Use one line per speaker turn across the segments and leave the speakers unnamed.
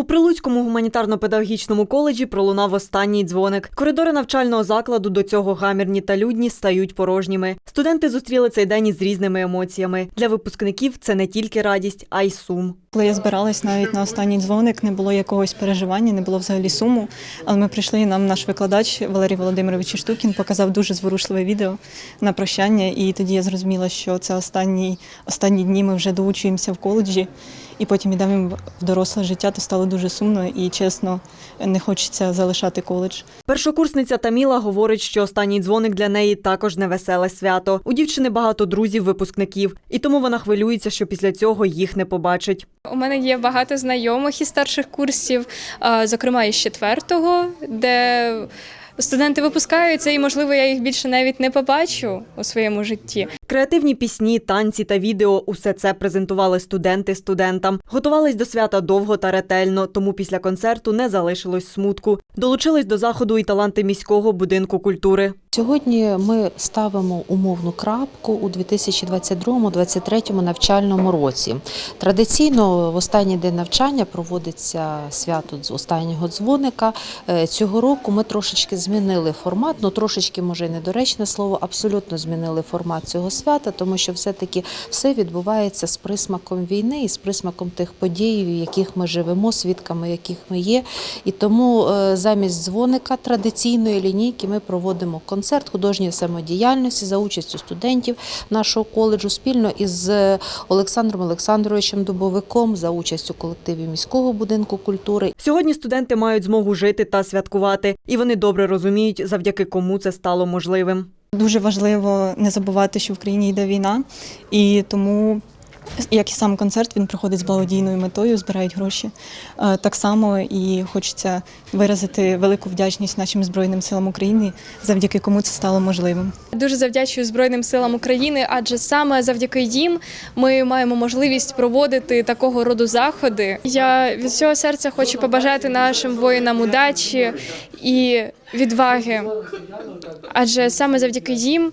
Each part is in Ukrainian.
У Прилуцькому гуманітарно-педагогічному коледжі пролунав останній дзвоник. Коридори навчального закладу до цього гамірні та людні стають порожніми. Студенти зустріли цей день із різними емоціями. Для випускників це не тільки радість, а й сум.
Коли я збиралась навіть на останній дзвоник, не було якогось переживання, не було взагалі суму. Але ми прийшли, і нам наш викладач Валерій Володимирович Штукін показав дуже зворушливе відео на прощання. І тоді я зрозуміла, що це останні, останні дні ми вже доучуємося в коледжі, і потім йдемо в доросле життя, то стало дуже сумно і чесно, не хочеться залишати коледж.
Першокурсниця Таміла говорить, що останній дзвоник для неї також невеселе свято. У дівчини багато друзів-випускників, і тому вона хвилюється, що після цього їх не побачить.
У мене є багато знайомих із старших курсів, зокрема із четвертого, де студенти випускаються, і можливо я їх більше навіть не побачу у своєму житті.
Креативні пісні, танці та відео усе це презентували студенти студентам. Готувались до свята довго та ретельно, тому після концерту не залишилось смутку. Долучились до заходу і таланти міського будинку культури.
Сьогодні ми ставимо умовну крапку у 2022-2023 навчальному році. Традиційно в останній день навчання проводиться свято з останнього дзвоника. Е, Цього року ми трошечки змінили формат, ну трошечки може і недоречне слово, абсолютно змінили формат цього свята, тому що все-таки все відбувається з присмаком війни і з присмаком тих подій, в яких ми живемо, свідками яких ми є. І тому е, замість дзвоника традиційної лінійки ми проводимо концерт художньої самодіяльності за участю студентів нашого коледжу спільно із е, Олександром Олександровичем Дубовиком за участю колективів міського будинку культури.
Сьогодні студенти мають змогу жити та святкувати, і вони добре розуміють, завдяки кому це стало можливим.
Дуже важливо не забувати, що в країні йде війна, і тому. Як і сам концерт, він проходить з благодійною метою, збирають гроші. Е, Так само і хочеться виразити велику вдячність нашим Збройним силам України, завдяки кому це стало можливим.
Дуже завдячую Збройним силам України, адже саме завдяки їм ми маємо можливість проводити такого роду заходи. Я від всього серця хочу побажати нашим воїнам удачі і відваги, адже саме завдяки їм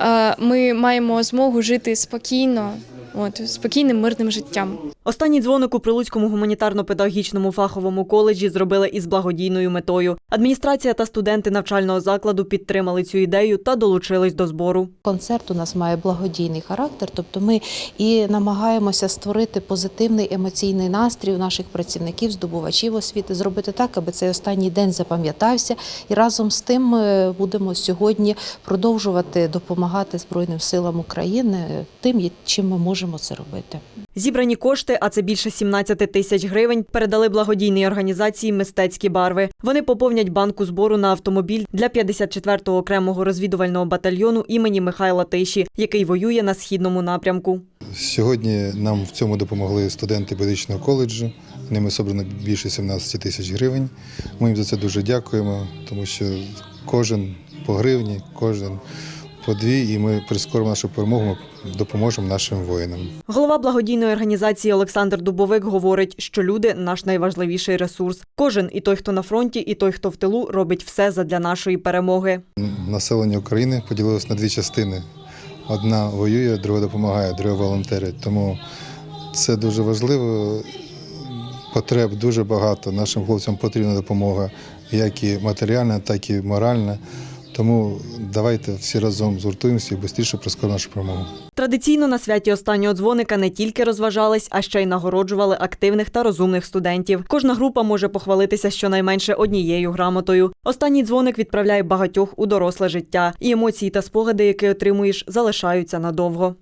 е, ми маємо змогу жити спокійно, от спокійним мирним життям.
Останній дзвоник у Прилуцькому гуманітарно-педагогічному фаховому коледжі зробили із благодійною метою. Адміністрація та студенти навчального закладу підтримали цю ідею та долучились до збору.
Концерт у нас має благодійний характер, тобто ми і намагаємося створити позитивний емоційний настрій у наших працівників, здобувачів освіти, зробити так, аби цей останній день запам'ятався. І разом з тим ми будемо сьогодні продовжувати допомагати Збройним силам України тим, чим ми можемо це робити.
Зібрані кошти, а це більше 17 тисяч гривень, передали благодійній організації Мистецькі барви. Вони поповнять банку збору на автомобіль для 54-го окремого розвідувального батальйону імені Михайла Тиші, який воює на східному напрямку.
Сьогодні нам в цьому допомогли студенти медичного коледжу. Ними собрано більше 17 тисяч гривень. Ми їм за це дуже дякуємо, тому що кожен по гривні, кожен по дві, і ми прискоримо нашу перемогу, ми допоможемо нашим воїнам.
Голова благодійної організації Олександр Дубовик говорить, що люди наш найважливіший ресурс. Кожен, і той, хто на фронті, і той, хто в тилу, робить все задля нашої перемоги.
Населення України поділилось на дві частини. Одна воює, друга допомагає, друга волонтерить. Тому це дуже важливо. Потреб дуже багато. Нашим хлопцям потрібна допомога, як і матеріальна, так і моральна. Тому давайте всі разом згуртуємося і швидше прискоримо нашу перемогу.
Традиційно на святі останнього дзвоника не тільки розважались, а ще й нагороджували активних та розумних студентів. Кожна група може похвалитися щонайменше однією грамотою. Останній дзвоник відправляє багатьох у доросле життя, і емоції та спогади, які отримуєш, залишаються надовго.